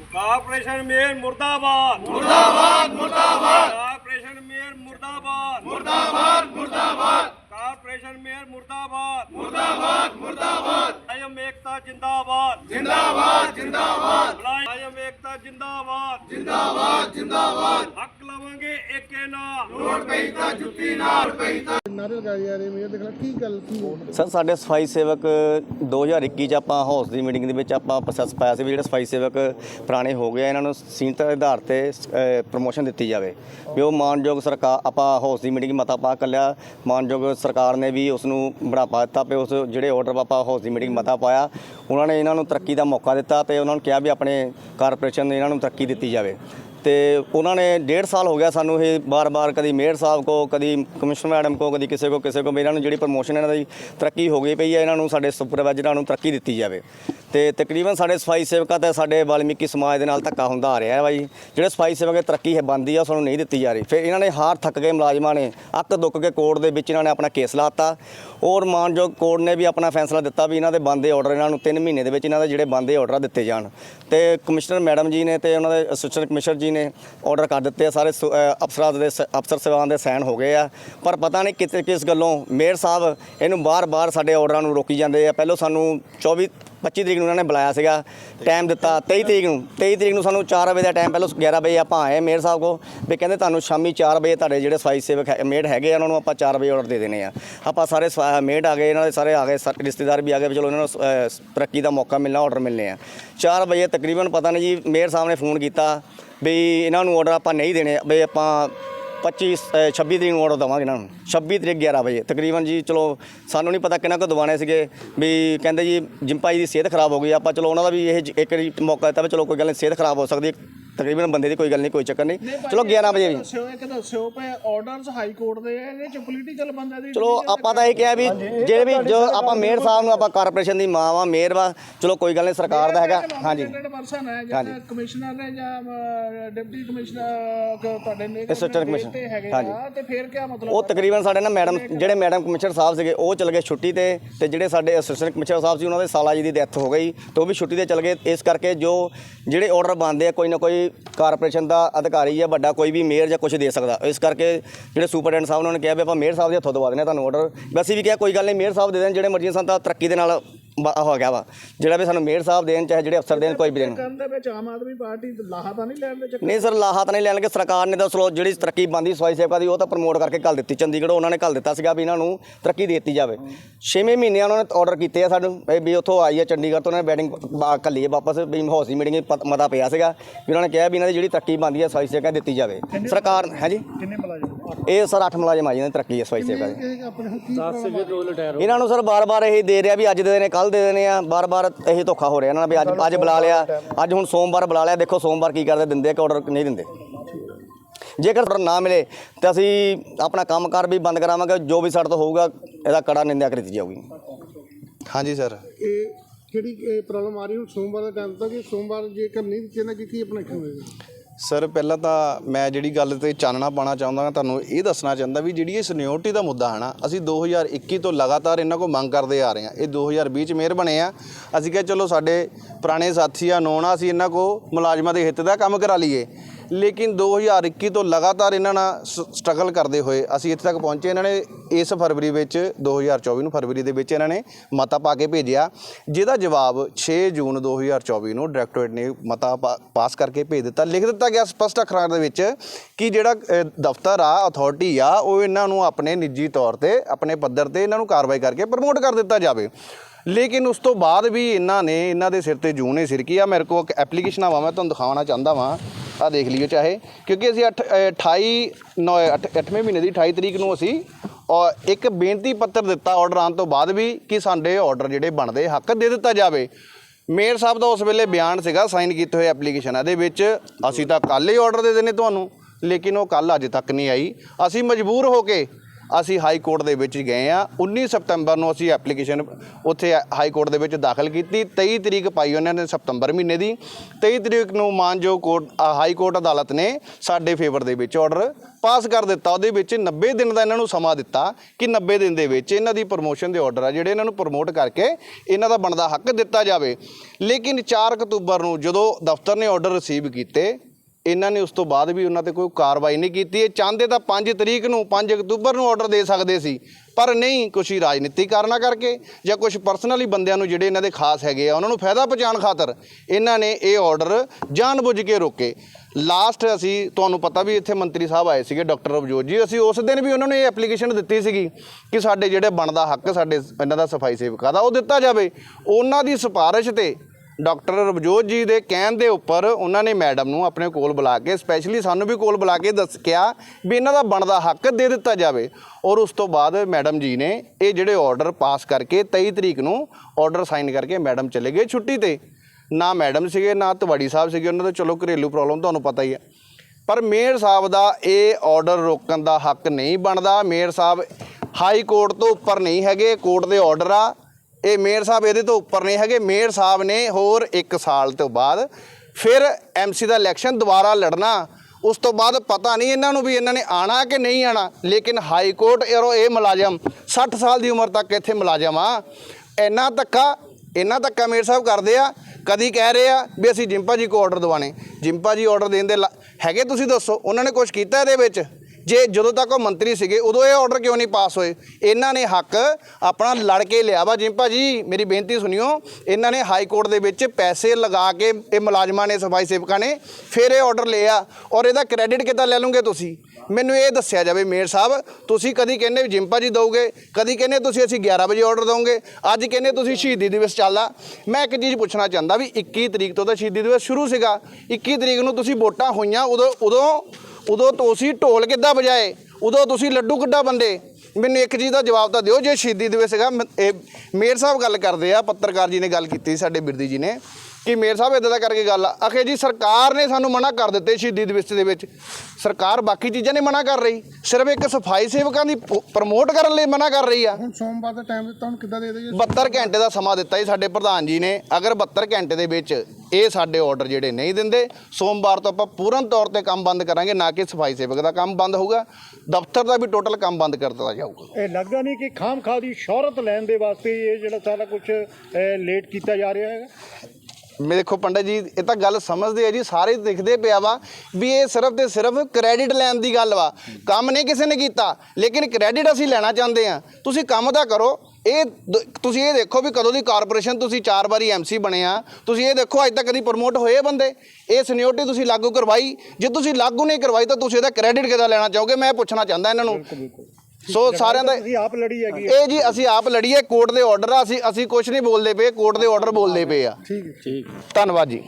Corporation mayor ਮੁਰਦਾਬਾਦ। ਮੁਰਦਾਬਾਦ ਮੁਰਦਾਬਾਦ। ਕਾਰਪੋਰੇਸ਼ਨ ਮੇਅਰ ਮੁਰਦਾਬਾਦ। ਮੁਰਦਾਬਾਦ ਮੁਰਦਾਬਾਦ। ਕਾਰਪੋਰੇਸ਼ਨ ਮੇਅਰ ਮੁਰਦਾਬਾਦ। ਮੁਰਦਾਬਾਦ ਮੁਰਦਾਬਾਦ। ਕਾਇਮ ਏਕਤਾ ਜਿੰਦਾਬਾਦ। ਜਿੰਦਾਬਾਦ ਜਿੰਦਾਬਾਦ। ਕਾਇਮ ਏਕਤਾ ਜਿੰਦਾਬਾਦ। ਜਿੰਦਾਬਾਦ ਜਿੰਦਾਬਾਦ। ਹੱਕ ਲਵਾਂਗੇ ਏਕੇ ਨਾਲ। ਨਾਰੇ ਲਗਾਏ ਜਾ ਰਹੇ ਮੇਅਰ ਦੇ ਕੀ ਗੱਲ ਕੀ ਸਰ ਸਾਡੇ ਸਫ਼ਾਈ ਸੇਵਕ 2021 ਚ ਆਪਾਂ ਹਾਊਸ ਦੀ ਮੀਟਿੰਗ ਦੇ ਵਿੱਚ ਆਪਾਂ ਪ੍ਰੋਸੈਸ ਪਾਇਆ ਸੀ ਵੀ ਜਿਹੜੇ ਸਫ਼ਾਈ ਸੇਵਕ ਪੁਰਾਣੇ ਹੋ ਗਏ ਆ, ਇਹਨਾਂ ਨੂੰ ਸੀਨੀਅਰ ਦੇ ਆਧਾਰ ਤੇ ਪ੍ਰਮੋਸ਼ਨ ਦਿੱਤੀ ਜਾਵੇ। ਵੀ ਉਹ ਮਾਨਯੋਗ ਸਰਕਾਰ ਆਪਾਂ ਹਾਊਸ ਦੀ ਮੀਟਿੰਗ ਮਤਾ ਪਾ ਕੱਲਿਆ ਮਾਨਯੋਗ ਸਰਕਾਰ ਨੇ ਵੀ ਉਸ ਨੂੰ ਬੜਾਪਾ ਦਿੱਤਾ ਤੇ ਉਸ ਜਿਹੜੇ ਆਰਡਰ ਆਪਾਂ ਹਾਊਸ ਦੀ ਮੀਟਿੰਗ ਮਤਾ ਪਾਇਆ ਉਹਨਾਂ ਨੇ ਇਹਨਾਂ ਨੂੰ ਤਰੱਕੀ ਦਾ ਮੌਕਾ ਦਿੱਤਾ ਤੇ ਉਹਨਾਂ ਨੂੰ ਕਿਹਾ ਵੀ ਆਪਣੇ ਕਾਰਪੋਰੇਸ਼ਨ ਨੇ ਇਹਨਾਂ ਨੂੰ ਤਰੱਕੀ ਦਿੱਤੀ ਜਾਵੇ। ਤੇ ਉਹਨਾਂ ਨੇ ਡੇਢ ਸਾਲ ਹੋ ਗਿਆ ਸਾਨੂੰ ਇਹ ਬਾਰ-ਬਾਰ ਕਦੀ ਮੇਅਰ ਸਾਹਿਬ ਕੋ, ਕਦੀ ਕਮਿਸ਼ਨਰ ਮੈਡਮ ਕੋ, ਕਦੀ ਕਿਸੇ ਕੋ ਕਿਸੇ ਕੋ ਇਹਨਾਂ ਨੂੰ ਜਿਹੜੀ ਪ੍ਰਮੋਸ਼ਨ ਇਹਨਾਂ ਦੀ ਤਰੱਕੀ ਹੋ ਗਈ ਪਈ ਹੈ, ਇਹਨਾਂ ਨੂੰ ਸਾਡੇ ਸੁਪਰਵਾਈਜ਼ਰਾਂ ਨੂੰ ਤਰੱਕੀ ਦਿੱਤੀ ਜਾਵੇ। ਤੇ ਤਕਰੀਬਨ ਸਾਡੇ ਸਫ਼ਾਈ ਸੇਵਕਾਂ ਤੇ ਸਾਡੇ ਵਾਲਮੀਕੀ ਸਮਾਜ ਦੇ ਨਾਲ ਧੱਕਾ ਹੁੰਦਾ ਆ ਰਿਹਾ ਹੈ ਬਾਈ। ਜਿਹੜੇ ਸਫ਼ਾਈ ਸੇਵਕ ਦੀ ਤਰੱਕੀ ਹੈ ਬੰਦੀ ਆ ਉਹ ਸਾਨੂੰ ਨਹੀਂ ਦਿੱਤੀ ਜਾ ਰਹੀ। ਫਿਰ ਇਹਨਾਂ ਨੇ ਹਾਰ ਥੱਕ ਗਏ ਮੁਲਾਜ਼ਮਾਂ ਨੇ, ਅੱਕ ਦੁੱਕ ਕੇ ਕੋਰਟ ਦੇ ਵਿੱਚ ਇਹਨਾਂ ਨੇ ਆਪਣਾ ਕੇਸ ਲਾਤਾ ਔਰ ਮਾਨਯੋਗ ਕੋਰਟ ਨੇ ਵੀ ਆਪਣਾ ਫੈਸਲਾ ਦਿੱਤਾ ਵੀ ਇਹਨਾਂ ਦੇ ਬੰਦੇ ਆਰਡਰ ਇਹਨਾਂ ਨੂੰ 3 ਮਹੀਨੇ ਦੇ ਵਿੱਚ ਇਹਨਾਂ ਦੇ ਜਿਹੜੇ ਬੰਦੇ ਆਰਡਰ ਦਿੱਤੇ ਜਾਣ। ਤੇ ਕਮਿਸ਼ਨਰ ਮੈਡਮ ਜੀ ਨੇ ਤੇ ਉਹਨਾਂ ਦੇ ਅਸਿਸਟੈਂਟ ਕਮਿਸ਼ਨਰ ਜੀ ਨੇ ਆਰਡਰ ਕਰ ਦਿੱਤੇ ਆ। ਸਾਰੇ ਸੁ- ਅਫਸਰਾਂ ਦੇ ਸ- ਅਫਸਰ ਸੇਵਾਵਾਂ ਦੇ ਸਾਈਨ ਹੋ ਗਏ ਆ। ਪਰ ਪਤਾ ਨਹੀਂ ਕਿਤੇ ਕਿਸ ਗੱਲੋਂ ਮੇਅਰ ਸਾਹਿਬ ਇਹਨੂੰ ਬਾਰ-ਬਾਰ ਸਾਡੇ ਆਰਡਰਾਂ ਨੂੰ ਰੋਕੀ ਜਾਂਦੇ ਆ। ਪਹਿਲਾਂ ਸਾਨੂੰ 24 25 ਤਰੀਕ ਨੂੰ ਇਹਨਾਂ ਨੇ ਬੁਲਾਇਆ ਸੀਗਾ। ਟਾਈਮ ਦਿੱਤਾ 23 ਤਰੀਕ ਨੂੰ। 23 ਤਰੀਕ ਨੂੰ ਸਾਨੂੰ 4 ਵਜੇ ਦਾ ਟਾਈਮ ਪਹਿਲਾਂ 11 ਵਜੇ ਆਪਾਂ ਆਏ ਮੇਅਰ ਸਾਹਿਬ ਕੋ ਵੀ ਕਹਿੰਦੇ ਤੁਹਾਨੂੰ ਸ਼ਾਮੀ 4 ਵਜੇ ਤੁਹਾਡੇ ਜਿਹੜੇ ਸਫ਼ਾਈ ਸੇਵਕ ਹੈ, ਮੇਡ ਹੈਗੇ ਆ, ਉਹਨਾਂ ਨੂੰ ਆਪਾਂ 4 ਵਜੇ ਆਰਡਰ ਦੇ ਦੇਣੇ ਆ। ਆਪਾਂ ਸਾਰੇ ਮੇਡ ਆ ਗਏ, ਇਹਨਾਂ ਦੇ ਸਾਰੇ ਆ ਗਏ ਸਾਰੇ ਰਿਸ਼ਤੇਦਾਰ ਵੀ ਆ ਗਏ ਵੀ ਚਲੋ ਇਹਨਾਂ ਨੂੰ ਤਰੱਕੀ ਦਾ ਮੌਕਾ ਮਿਲਣਾ ਆਰਡਰ ਮਿਲਨੇ ਆ। 4 ਵਜੇ ਤਕਰੀਬਨ ਪਤਾ ਨਹੀਂ ਜੀ ਮੇਅਰ ਸਾਹਿਬ ਨੇ ਫੋਨ ਕੀਤਾ ਵੀ ਇਹਨਾਂ ਨੂੰ ਆਰਡਰ ਆਪਾਂ ਨਹੀਂ ਦੇਣੇ, ਵੀ ਆਪਾਂ 25 ਅ, 26 ਤਰੀਕ ਨੂੰ ਆਰਡਰ ਦਵਾਂਗੇ ਇਹਨਾਂ ਨੂੰ। 26 ਤਰੀਕ 11 ਵਜੇ। ਤਕਰੀਬਨ ਜੀ ਚਲੋ ਸਾਨੂੰ ਨਹੀਂ ਪਤਾ ਕਿੰਨਾ ਕੁ ਦਵਾਣੇ ਸੀਗੇ ਵੀ ਕਹਿੰਦੇ ਜੀ ਜਿੰਪਾ ਜੀ ਦੀ ਸਿਹਤ ਖਰਾਬ ਹੋ ਗਈ। ਆਪਾਂ ਚਲੋ ਉਹਨਾਂ ਦਾ ਵੀ ਇਹ ਜ- ਇੱਕ ਵਾਰੀ ਮੌਕਾ ਦਿੱਤਾ ਵੀ ਚਲੋ ਕੋਈ ਗੱਲ ਨਹੀਂ ਸਿਹਤ ਖਰਾਬ ਹੋ ਸਕਦੀ ਹੈ। ਤਕਰੀਬਨ ਬੰਦੇ ਦੀ ਕੋਈ ਗੱਲ ਨਹੀਂ ਕੋਈ ਚੱਕਰ ਨਹੀਂ। ਚਲੋ 11 ਵਜੇ ਵੀ। ਦੱਸਿਓ ਇੱਕ ਦੱਸਿਓ ਪਏ ਆਰਡਰਸ ਹਾਈ ਕੋਰਟ ਦੇ ਆ, ਇਹਦੇ ਚ ਪੋਲੀਟੀਕਲ ਬੰਦੇ ਦੀ ਚਲੋ ਆਪਾਂ ਤਾਂ ਇਹ ਕਿਹਾ ਵੀ ਜਿਹੜੇ ਵੀ ਜੋ ਆਪਾਂ ਮੇਅਰ ਸਾਹਿਬ ਨੂੰ ਆਪਾਂ ਕਾਰਪੋਰੇਸ਼ਨ ਦੀ ਮਾਂ ਵਾ ਮੇਅਰ ਵਾ ਚਲੋ ਕੋਈ ਗੱਲ ਨਹੀਂ ਸਰਕਾਰ ਦਾ ਹੈਗਾ। ਹਾਂਜੀ। ਪਰਸਨ ਹੈ ਕਮਿਸ਼ਨਰ ਨੇ ਜਾਂ ਡਿਪਟੀ ਕਮਿਸ਼ਨਰ ਤੁਹਾਡੇ ਨੇ ਤੇ ਹੈਗੇ ਹਾਂਜੀ। ਤੇ ਫਿਰ ਕੀ ਮਤਲਬ ਉਹ ਤਕਰੀਬਨ ਸਾਡੇ ਨਾ ਮੈਡਮ ਜਿਹੜੇ ਮੈਡਮ ਕਮਿਸ਼ਨਰ ਸਾਹਿਬ ਸੀਗੇ ਉਹ ਚਲੇ ਗਏ ਛੁੱਟੀ ਤੇ ਤੇ ਜਿਹੜੇ ਸਾਡੇ ਅਸਿਸਟੈਂਟ ਕਮਿਸ਼ਨਰ ਸਾਹਿਬ ਸੀ ਉਹਨਾਂ ਦੇ ਸਾਲਾ ਜੀ ਦੀ ਡੈਥ ਹੋ ਗਈ ਤੇ ਉਹ ਵੀ ਛੁੱਟੀ ਤੇ ਚਲੇ ਗਏ। ਇਸ ਕਰਕੇ ਜੋ ਜਿਹੜੇ ਆਰਡਰ ਬਣਦੇ ਆ ਕੋਈ ਨਾ ਕੋਈ ਕਾਰਪੋਰੇਸ਼ਨ ਦਾ ਅਧਿਕਾਰੀ ਜਾਂ ਵੱਡਾ ਕੋਈ ਵੀ ਮੇਅਰ ਜਾਂ ਕੁਝ ਦੇ ਸਕਦਾ। ਇਸ ਕਰਕੇ ਜਿਹੜੇ ਸੁਪਰਡੈਂਟ ਸਾਹਿਬ ਉਹਨਾਂ ਨੇ ਕਿਹਾ ਵੀ ਆਪਾਂ ਮੇਅਰ ਸਾਹਿਬ ਦੇ ਹੱਥੋਂ ਦਵਾ ਦਿੰਦੇ ਹਾਂ ਤੁਹਾਨੂੰ ਆਰਡਰ ਵੈਸੇ ਵੀ ਕਿਹਾ ਕੋਈ ਗੱਲ ਨਹੀਂ, ਮੇਅਰ ਸਾਹਿਬ ਦੇ ਦੇਣ, ਜਿਹੜੇ ਮਰਜ਼ੀ ਸਾਨੂੰ ਤਾਂ ਤਰੱਕੀ ਦੇ ਨਾਲ ਬ- ਹੋ ਗਿਆ ਵਾ। ਜਿਹੜਾ ਵੀ ਸਾਨੂੰ ਮੇਅਰ ਸਾਹਿਬ ਦੇਣ ਚਾਹੇ ਜਿਹੜੇ ਅਫਸਰ ਦੇਣ ਕੋਈ ਵੀ ਦੇਣ। ਕਰਨ ਦੇ ਵਿੱਚ ਆਮ ਆਦਮੀ ਪਾਰਟੀ ਲਾਹਾ ਤਾਂ ਨਹੀਂ ਲੈਣ ਦੇ ਚੱਕਰ। ਨਹੀਂ ਸਰ ਲਾਹਤ ਨਹੀਂ ਲੈਣਗੇ। ਸਰਕਾਰ ਨੇ ਤਾਂ ਚਲੋ ਜਿਹੜੀ ਤਰੱਕੀ ਬੰਦੀ ਸਫ਼ਾਈ ਸੇਵਕਾਂ ਦੀ ਉਹ ਤਾਂ ਪ੍ਰਮੋਟ ਕਰਕੇ ਕੱਲ ਦਿੱਤੀ। ਚੰਡੀਗੜ੍ਹ ਉਹਨਾਂ ਨੇ ਕੱਲ ਦਿੱਤਾ ਸੀਗਾ ਵੀ ਇਹਨਾਂ ਨੂੰ ਤਰੱਕੀ ਦੇ ਦਿੱਤੀ ਜਾਵੇ। 6ਵੇਂ ਮਹੀਨੇ ਉਹਨਾਂ ਨੇ ਆਰਡਰ ਕੀਤੇ ਆ ਸਾਨੂੰ ਵੀ- ਵੀ ਉੱਥੋਂ ਆਈ ਹੈ ਚੰਡੀਗੜ੍ਹ ਤੋਂ ਉਹਨਾਂ ਨੇ ਬੈਟਿੰਗ ਕੱਲੀ ਹੈ ਵਾਪਸ ਵੀ ਹੌਸੀ ਮੀਟਿੰਗ ਮਤਾ ਪਿਆ ਸੀਗਾ ਵੀ ਉਹਨਾਂ ਨੇ ਕਿਹਾ ਵੀ ਇਹਨਾਂ ਦੀ ਜਿਹੜੀ ਤਰੱਕੀ ਬੰਦੀ ਹੈ ਸਫ਼ਾਈ ਸੇਵਕਾਂ ਦੀ ਦਿੱਤੀ ਜਾਵੇ। ਸਰਕਾਰ ਹੈ ਜੀ ਕਿੰਨੇ ਮੁਲਾਜ਼ਮ? ਇਹ ਸਰ 8 ਮੁਲਾਜ਼ਮ ਆ ਜਾਂਦੇ ਤਰੱਕੀ ਹੈ ਸਫ਼ਾਈ ਸੇਵਕਾਂ ਦੀ। ਇਹਨਾਂ ਨੂੰ ਸਰ ਬਾਰ-ਬਾਰ ਇਹੀ ਦੇ ਰਿਹਾ ਵੀ ਅੱਜ ਦੇ ਦੇਣੇ ਕੱਲ ਦੇ ਦੇਣੇ ਆ ਬਾਰ-ਬਾਰ ਇਹੀ ਧੋਖਾ ਹੋ ਰਿਹਾ ਇਹਨਾਂ ਨਾਲ ਵੀ ਅੱਜ ਅੱਜ ਬੁਲਾ ਲਿਆ ਅੱਜ ਹੁਣ ਸੋਮਵਾਰ ਬੁਲਾ ਲਿਆ ਦੇਖੋ ਸੋਮਵਾਰ ਕੀ ਕਰਦੇ ਦਿੰਦੇ ਕਿ ਆਰਡਰ ਨਹੀਂ ਦਿੰਦੇ। ਜੇਕਰ ਆਰਡਰ ਨਾ ਮਿਲੇ ਤਾਂ ਅਸੀਂ ਆਪਣਾ ਕੰਮਕਾਰ ਵੀ ਬੰਦ ਕਰਾਵਾਂਗੇ ਜੋ ਵੀ ਸਾਡੇ ਤੋਂ ਹੋਊਗਾ ਇਹਦਾ ਕੜਾ ਨਿੰਦਿਆ ਕੀਤੀ ਜਾਊਗੀ। ਹਾਂਜੀ ਸਰ ਇਹ ਕਿਹੜੀ ਪ੍ਰੋਬਲਮ ਆ ਰਹੀ ਹੁਣ ਸੋਮਵਾਰ ਦਾ ਟਾਈਮ ਤੱਕ ਸੋਮਵਾਰ ਜੇਕਰ ਨਹੀਂ ਦਿੱਤੇ ਨਾ ਕਿ ਕੀ ਆਪਣਾ ਕੀ ਹੋਏਗਾ? ਸਰ, ਪਹਿਲਾਂ ਤਾਂ ਮੈਂ ਜਿਹੜੀ ਗੱਲ ਤੇ ਚਾਨਣਾ ਪਾਣਾ ਚਾਹੁੰਦਾ ਹਾਂ, ਤੁਹਾਨੂੰ ਇਹ ਦੱਸਣਾ ਚਾਹੁੰਦਾ ਵੀ ਜਿਹੜੀ ਇਹ ਸੀਨੀਅਰਟੀ ਦਾ ਮੁੱਦਾ ਹੈ ਨਾ, ਅਸੀਂ 2021 ਤੋਂ ਲਗਾਤਾਰ ਇਹਨਾਂ ਕੋਲ ਮੰਗ ਕਰਦੇ ਆ ਰਹੇ ਹਾਂ। ਇਹ 2020 ਚ ਮੇਅਰ ਬਣੇ ਆ। ਅਸੀਂ ਕਿਹਾ ਚਲੋ ਸਾਡੇ ਪੁਰਾਣੇ ਸਾਥੀ ਆ ਨੋਨ ਅਸੀਂ ਇਹਨਾਂ ਕੋ ਮੁਲਾਜ਼ਮਾਂ ਦੇ ਹਿੱਤ ਦਾ ਕੰਮ ਕਰਾ ਲਈਏ। ਲੇਕਿਨ 2021 ਤੋਂ ਲਗਾਤਾਰ ਇਹਨਾਂ ਨਾਲ ਸਟਰਗਲ ਕਰਦੇ ਹੋਏ ਅਸੀਂ ਇੱਥੇ ਤੱਕ ਪਹੁੰਚੇ। ਇਹਨਾਂ ਨੇ ਇਸ ਫਰਵਰੀ ਵਿੱਚ 2024 ਨੂੰ ਫਰਵਰੀ ਦੇ ਵਿੱਚ ਇਹਨਾਂ ਨੇ ਮਤਾ ਪਾ ਕੇ ਭੇਜਿਆ। ਜਿਹਦਾ ਜਵਾਬ 6 ਜੂਨ 2024 ਨੂੰ ਡਾਇਰੈਕਟੋਰੇਟ ਨੇ ਮਤਾ ਪਾਸ ਕਰਕੇ ਭੇਜ ਦਿੱਤਾ। ਲਿਖ ਦਿੱਤਾ ਗਿਆ ਸਪਸ਼ਟ ਅੱਖਰਾਂ ਦੇ ਵਿੱਚ ਕਿ ਜਿਹੜਾ ਦਫ਼ਤਰ ਆ ਅਥਾਰਟੀ ਆ, ਉਹ ਇਹਨਾਂ ਨੂੰ ਆਪਣੇ ਨਿੱਜੀ ਤੌਰ ਤੇ, ਆਪਣੇ ਪੱਧਰ ਤੇ ਇਹਨਾਂ ਨੂੰ ਕਾਰਵਾਈ ਕਰਕੇ ਪ੍ਰਮੋਟ ਕਰ ਦਿੱਤਾ ਜਾਵੇ। ਲੇਕਿਨ ਉਸ ਤੋਂ ਬਾਅਦ ਵੀ ਇਹਨਾਂ ਨੇ, ਇਹਨਾਂ ਦੇ ਸਿਰ ਤੇ ਜੂਨੇ ਸਿਰ ਕੀ ਆ। ਮੇਰੇ ਕੋਲ ਇੱਕ ਐਪਲੀਕੇਸ਼ਨ ਆਵਾ ਮੈਂ ਤੁਹਾਨੂੰ ਦਿਖਾਉਣਾ ਚਾਹੁੰਦਾ ਵਾਂ। ਆ ਦੇਖ ਲਿਓ ਚਾਹੇ, ਕਿਉਂਕਿ ਅਸੀਂ 8 28 9 8ਵੇਂ ਮਹੀਨੇ ਦੀ 28 ਤਰੀਕ ਨੂੰ ਅਸੀਂ ਔਰ ਇੱਕ ਬੇਨਤੀ ਪੱਤਰ ਦਿੱਤਾ ਆਰਡਰ ਆਉਣ ਤੋਂ ਬਾਅਦ ਵੀ ਕਿ ਸਾਡੇ ਆਰਡਰ ਜਿਹੜੇ ਬਣਦੇ, ਹੱਕ ਦੇ ਦਿੱਤਾ ਜਾਵੇ। ਮੇਅਰ ਸਾਹਿਬ ਦਾ ਉਸ ਵੇਲੇ ਬਿਆਨ ਸੀਗਾ ਸਾਈਨ ਕੀਤੇ ਹੋਏ ਐਪਲੀਕੇਸ਼ਨਾਂ ਦੇ ਵਿੱਚ ਅਸੀਂ ਤਾਂ ਕੱਲ ਹੀ ਆਰਡਰ ਦੇ ਦੇਣੇ ਤੁਹਾਨੂੰ, ਲੇਕਿਨ ਉਹ ਕੱਲ ਅਜੇ ਤੱਕ ਨਹੀਂ ਆਈ। ਅਸੀਂ ਮਜਬੂਰ ਹੋ ਕੇ ਅਸੀਂ ਹਾਈ ਕੋਰਟ ਦੇ ਵਿੱਚ ਗਏ ਆ 19 ਸਤੰਬਰ ਨੂੰ ਅਸੀਂ ਐਪਲੀਕੇਸ਼ਨ ਉੱਥੇ ਹਾਈ ਕੋਰਟ ਦੇ ਵਿੱਚ ਦਾਖਲ ਕੀਤੀ। 23 ਤਰੀਕ ਪਾਈ ਉਹਨਾਂ ਨੇ ਸਤੰਬਰ ਮਹੀਨੇ ਦੀ। 23 ਤਰੀਕ ਨੂੰ ਮਾਨਯੋਗ ਕੋਰਟ ਹਾਈ ਕੋਰਟ ਅਦਾਲਤ ਨੇ ਸਾਡੇ ਫੇਵਰ ਦੇ ਵਿੱਚ ਆਰਡਰ ਪਾਸ ਕਰ ਦਿੱਤਾ। ਉਹਦੇ ਵਿੱਚ 90 ਦਿਨ ਦਾ ਇਹਨਾਂ ਨੂੰ ਸਮਾਂ ਦਿੱਤਾ ਕਿ 90 ਦਿਨ ਦੇ ਵਿੱਚ ਇਹਨਾਂ ਦੀ ਪ੍ਰਮੋਸ਼ਨ ਦੇ ਆਰਡਰ ਆ, ਜਿਹੜੇ ਇਹਨਾਂ ਨੂੰ ਪ੍ਰਮੋਟ ਕਰਕੇ ਇਹਨਾਂ ਦਾ ਬਣਦਾ ਹੱਕ ਦਿੱਤਾ ਜਾਵੇ। ਲੇਕਿਨ 4 ਅਕਤੂਬਰ ਨੂੰ ਜਦੋਂ ਦਫ਼ਤਰ ਨੇ ਆਰਡਰ ਰਿਸੀਵ ਕੀਤੇ ਇਹਨਾਂ ਨੇ ਉਸ ਤੋਂ ਬਾਅਦ ਵੀ ਉਹਨਾਂ ਤੇ ਕੋਈ ਕਾਰਵਾਈ ਨਹੀਂ ਕੀਤੀ। ਇਹ ਚਾਹੁੰਦੇ ਤਾਂ 5 ਤਰੀਕ ਨੂੰ 5 ਅਕਤੂਬਰ ਨੂੰ ਆਰਡਰ ਦੇ ਸਕਦੇ ਸੀ, ਪਰ ਨਹੀਂ, ਕੁਛ ਹੀ ਰਾਜਨੀਤੀ ਕਾਰਨਾਂ ਕਰਕੇ ਜਾਂ ਕੁਝ ਪਰਸਨਲੀ ਬੰਦਿਆਂ ਨੂੰ ਜਿਹੜੇ ਇਹਨਾਂ ਦੇ ਖਾਸ ਹੈਗੇ ਆ, ਉਹਨਾਂ ਨੂੰ ਫਾਇਦਾ ਪਹੁੰਚਾਉਣ ਖਾਤਰ ਇਹਨਾਂ ਨੇ ਇਹ ਆਰਡਰ ਜਾਣਬੁੱਝ ਕੇ ਰੋਕੇ। ਲਾਸਟ ਅਸੀਂ, ਤੁਹਾਨੂੰ ਪਤਾ ਵੀ ਇੱਥੇ ਮੰਤਰੀ ਸਾਹਿਬ ਆਏ ਸੀਗੇ ਡਾਕਟਰ ਰਵਜੋਤ ਜੀ, ਅਸੀਂ ਉਸ ਦਿਨ ਵੀ ਉਹਨਾਂ ਨੂੰ ਇਹ ਐਪਲੀਕੇਸ਼ਨ ਦਿੱਤੀ ਸੀਗੀ ਕਿ ਸਾਡੇ ਜਿਹੜੇ ਬਣਦਾ ਹੱਕ, ਸਾਡੇ ਇਹਨਾਂ ਦਾ ਸਫ਼ਾਈ ਸੇਵਕਾ ਦਾ, ਉਹ ਦਿੱਤਾ ਜਾਵੇ। ਉਹਨਾਂ ਦੀ ਸਿਫਾਰਿਸ਼ ਤੇ ਡਾਕਟਰ ਰਵਜੋਤ ਜੀ ਦੇ ਕਹਿਣ ਦੇ ਉੱਪਰ ਉਹਨਾਂ ਨੇ ਮੈਡਮ ਨੂੰ ਆਪਣੇ ਕੋਲ ਬੁਲਾ ਕੇ ਸਪੈਸ਼ਲੀ ਸਾਨੂੰ ਵੀ ਕੋਲ ਬੁਲਾ ਕੇ ਦੱਸ, ਕਿਹਾ ਵੀ ਇਹਨਾਂ ਦਾ ਬਣਦਾ ਹੱਕ ਦੇ ਦਿੱਤਾ ਜਾਵੇ। ਔਰ ਉਸ ਤੋਂ ਬਾਅਦ ਮੈਡਮ ਜੀ ਨੇ ਇਹ ਜਿਹੜੇ ਆਰਡਰ ਪਾਸ ਕਰਕੇ 23 ਤਰੀਕ ਨੂੰ ਆਰਡਰ ਸਾਈਨ ਕਰਕੇ ਮੈਡਮ ਚਲੇ ਗਏ ਛੁੱਟੀ ਤੇ। ਨਾ ਮੈਡਮ ਸੀਗੇ, ਨਾ ਤਵਾੜੀ ਸਾਹਿਬ ਸੀਗੇ, ਉਹਨਾਂ ਦਾ ਚਲੋ ਘਰੇਲੂ ਪ੍ਰੋਬਲਮ ਤੁਹਾਨੂੰ ਪਤਾ ਹੀ ਹੈ ਪਰ ਮੇਅਰ ਸਾਹਿਬ ਦਾ ਇਹ ਆਰਡਰ ਰੋਕਣ ਦਾ ਹੱਕ ਨਹੀਂ ਬਣਦਾ। ਮੇਅਰ ਸਾਹਿਬ ਹਾਈ ਕੋਰਟ ਤੋਂ ਉੱਪਰ ਨਹੀਂ ਹੈਗੇ, ਕੋਰਟ ਦੇ ਆਰਡਰ ਆ। ਇਹ ਮੇਅਰ ਸਾਹਿਬ ਇਹਦੇ ਤੋਂ ਉੱਪਰ ਨਹੀਂ ਹੈਗੇ। ਮੇਅਰ ਸਾਹਿਬ ਨੇ ਹੋਰ 1 ਸਾਲ ਤੋਂ ਬਾਅਦ ਫਿਰ ਐਮਸੀ ਦਾ ਇਲੈਕਸ਼ਨ ਦੁਬਾਰਾ ਲੜਨਾ। ਉਸ ਤੋਂ ਬਾਅਦ ਪਤਾ ਨਹੀਂ ਇਹਨਾਂ ਨੂੰ ਵੀ ਇਹਨਾਂ ਨੇ ਆਣਾ ਕਿ ਨਹੀਂ ਆਣਾ ਲੇਕਿਨ ਹਾਈ ਕੋਰਟ ਇਹੋ ਇਹ ਮੁਲਾਜ਼ਮ 60 ਸਾਲ ਦੀ ਉਮਰ ਤੱਕ ਇੱਥੇ ਮੁਲਾਜ਼ਮ ਆ। ਇੰਨਾ ਧੱਕਾ ਇੰਨਾ ਧੱਕਾ ਮੇਅਰ ਸਾਹਿਬ ਕਰਦੇ ਆ। ਕਦੀ ਕਹਿ ਰਹੇ ਆ ਵੀ ਅਸੀਂ ਜਿੰਪਾ ਜੀ ਕੋ ਆਰਡਰ ਦਵਾਣੇ ਜਿੰਪਾ ਜੀ ਆਰਡਰ ਦੇਣ ਦੇ ਲਾ- ਹੈਗੇ ਤੁਸੀਂ ਦੱਸੋ, ਉਹਨਾਂ ਨੇ ਕੁਝ ਕੀਤਾ ਇਹਦੇ ਵਿੱਚ? ਜੇ ਜਦੋਂ ਤੱਕ ਉਹ ਮੰਤਰੀ ਸੀਗੇ, ਉਦੋਂ ਇਹ ਆਰਡਰ ਕਿਉਂ ਨਹੀਂ ਪਾਸ ਹੋਏ? ਇਹਨਾਂ ਨੇ ਹੱਕ ਆਪਣਾ ਲੜ ਕੇ ਲਿਆ ਵਾ। ਜਿੰਪਾ ਜੀ ਮੇਰੀ ਬੇਨਤੀ ਸੁਣਿਓ, ਇਹਨਾਂ ਨੇ ਹਾਈ ਕੋਰਟ ਦੇ ਵਿੱਚ ਪੈਸੇ ਲਗਾ ਕੇ ਇਹ ਮੁਲਾਜ਼ਮਾਂ ਨੇ, ਸਫ਼ਾਈ ਸੇਵਕਾਂ ਨੇ ਫਿਰ ਇਹ ਆਰਡਰ ਲਿਆ। ਔਰ ਇਹਦਾ ਕ੍ਰੈਡਿਟ ਕਿੱਦਾਂ ਲੈ ਲਓਗੇ ਤੁਸੀਂ? ਮੈਨੂੰ ਇਹ ਦੱਸਿਆ ਜਾਵੇ, ਮੇਅਰ ਸਾਹਿਬ, ਤੁਸੀਂ ਕਦੀ ਕਹਿੰਦੇ ਵੀ ਜਿੰਪਾ ਜੀ ਦੋਗੇ ਕਦੀ ਕਹਿੰਦੇ ਤੁਸੀਂ ਅਸੀਂ 11 ਵਜੇ ਆਰਡਰ ਦਵਾਂਗੇ ਅੱਜ ਕਹਿੰਦੇ ਤੁਸੀਂ ਸ਼ਹੀਦੀ ਦਿਵਸ ਚੱਲਦਾ। ਮੈਂ ਇੱਕ ਚੀਜ਼ ਪੁੱਛਣਾ ਚਾਹੁੰਦਾ ਵੀ 21 ਤਰੀਕ ਤੋਂ ਤਾਂ ਸ਼ਹੀਦੀ ਦਿਵਸ ਸ਼ੁਰੂ ਸੀਗਾ। 21 ਤਰੀਕ ਨੂੰ ਤੁਸੀਂ ਵੋਟਾਂ ਹੋਈਆਂ, ਉਦੋਂ ਉਦੋਂ ਉਦੋਂ ਤੁਸੀਂ ਢੋਲ ਕਿੱਦਾਂ ਵਜਾਏ? ਉਦੋਂ ਤੁਸੀਂ ਲੱਡੂ ਕਿੱਦਾਂ ਬੰਦੇ ਮੈਨੂੰ ਇੱਕ ਚੀਜ਼ ਦਾ ਜਵਾਬ ਤਾਂ ਦਿਓ, ਜੇ ਸ਼ਹੀਦੀ ਦਿਵਸ ਹੈਗਾ, ਮ- ਇਹ ਸਾਹਿਬ ਗੱਲ ਕਰਦੇ ਆ, ਪੱਤਰਕਾਰ ਜੀ ਨੇ ਗੱਲ ਕੀਤੀ ਸਾਡੇ ਬਿਰਦੀ ਜੀ ਨੇ। ਕਿ ਮੇਅਰ ਸਾਹਿਬ ਇਦਾਂ ਦਾ ਕਰਕੇ ਗੱਲ ਆ। ਅਖੇ ਜੀ ਸਰਕਾਰ ਨੇ ਸਾਨੂੰ ਮਨਾ ਕਰ ਦਿੱਤੇ ਸ਼ਹੀਦੀ ਦਿਵਸ ਦੇ ਵਿੱਚ। ਸਰਕਾਰ ਬਾਕੀ ਚੀਜ਼ਾਂ ਨੇ ਮਨਾ ਕਰ ਰਹੀ। ਸਿਰਫ ਇੱਕ ਸਫ਼ਾਈ ਸੇਵਕਾਂ ਦੀ ਪ੍ਰਮੋਟ ਕਰਨ ਲਈ ਮਨਾ ਕਰ ਰਹੀ ਆ। ਹੁਣ ਸੋਮਵਾਰ ਦਾ ਟਾਈਮ ਦਿੱਤਾ ਹੁਣ ਕਿੱਦਾਂ ਦੇ ਦੇਗੇ 72 ਘੰਟੇ ਦਾ ਸਮਾਂ ਦਿੱਤਾ ਜੀ ਸਾਡੇ ਪ੍ਰਧਾਨ ਜੀ ਨੇ। ਅਗਰ 72 ਘੰਟੇ ਦੇ ਵਿੱਚ ਇਹ ਸਾਡੇ ਆਰਡਰ ਜਿਹੜੇ ਨਹੀਂ ਦਿੰਦੇ ਸੋਮਵਾਰ ਤੋਂ ਆਪਾਂ ਪੂਰਨ ਤੌਰ ਤੇ ਕੰਮ ਬੰਦ ਕਰਾਂਗੇ ਨਾ ਕਿ ਸਫ਼ਾਈ ਸੇਵਕ ਦਾ ਕੰਮ ਬੰਦ ਹੋਊਗਾ। ਦਫ਼ਤਰ ਦਾ ਵੀ ਟੋਟਲ ਕੰਮ ਬੰਦ ਕਰ ਦਿੱਤਾ ਜਾਊਗਾ। ਇਹ ਲੱਗਦਾ ਨਹੀਂ ਕਿ ਖਾਮ ਖਾ ਦੀ ਸ਼ੋਹਰਤ ਲੈਣ ਦੇ ਵਾਸਤੇ ਇਹ ਜਿਹੜਾ ਸਾਰਾ ਕੁਝ ਲੇਟ ਕੀਤਾ ਜਾ ਰਿਹਾ ਹੈਗਾ। ਮੇਰੇ ਦੇਖੋ ਪੰਡਤ ਜੀ, ਇਹ ਤਾਂ ਗੱਲ ਸਮਝਦੇ ਆ ਜੀ, ਸਾਰੇ ਦਿਖਦੇ ਪਿਆ ਵਾ ਵੀ ਇਹ ਸਿਰਫ ਤੇ ਸਿਰਫ ਕ੍ਰੈਡਿਟ ਲੈਣ ਦੀ ਗੱਲ ਵਾ। ਕੰਮ ਨਹੀਂ ਕਿਸੇ ਨੇ ਕੀਤਾ, ਲੇਕਿਨ ਕ੍ਰੈਡਿਟ ਅਸੀਂ ਲੈਣਾ ਚਾਹੁੰਦੇ ਆ। ਤੁਸੀਂ ਕੰਮ ਤਾਂ ਕਰੋ, ਇਹ ਦ- ਤੁਸੀਂ ਇਹ ਦੇਖੋ ਵੀ ਕਦੋਂ ਦੀ ਕਾਰਪੋਰੇਸ਼ਨ ਤੁਸੀਂ ਚਾਰ ਵਾਰੀ ਐਮਸੀ ਬਣੇ ਆ। ਤੁਸੀਂ ਇਹ ਦੇਖੋ, ਅੱਜ ਤੱਕ ਕਦੀ ਪ੍ਰਮੋਟ ਹੋਏ ਬੰਦੇ? ਇਹ ਸੀਨੀਅਰਟੀ ਤੁਸੀਂ ਲਾਗੂ ਕਰਵਾਈ। ਜੇ ਤੁਸੀਂ ਲਾਗੂ ਨਹੀਂ ਕਰਵਾਈ ਤਾਂ ਤੁਸੀਂ ਇਹਦਾ ਕ੍ਰੈਡਿਟ ਕਿਹਦਾ ਲੈਣਾ ਚਾਹੋਗੇ? ਮੈਂ ਪੁੱਛਣਾ ਚਾਹੁੰਦਾ ਇਹਨਾਂ ਨੂੰ। ਸੋ ਸਾਰਿਆਂ ਦਾ ਤੁਸੀਂ ਆਪ ਲੜੀ ਹੈਗੀ ਇਹ ਜੀ ਅਸੀਂ ਆਪ ਲੜੀਏ ਕੋਰਟ ਦੇ ਆਰਡਰ ਆ ਅਸੀਂ ਅਸੀਂ ਕੁਝ ਨਹੀਂ ਬੋਲਦੇ ਪਏ ਕੋਰਟ ਦੇ ਆਰਡਰ ਬੋਲਦੇ ਪਏ ਆ। ਠੀਕ ਹੈ। ਧੰਨਵਾਦ ਜੀ।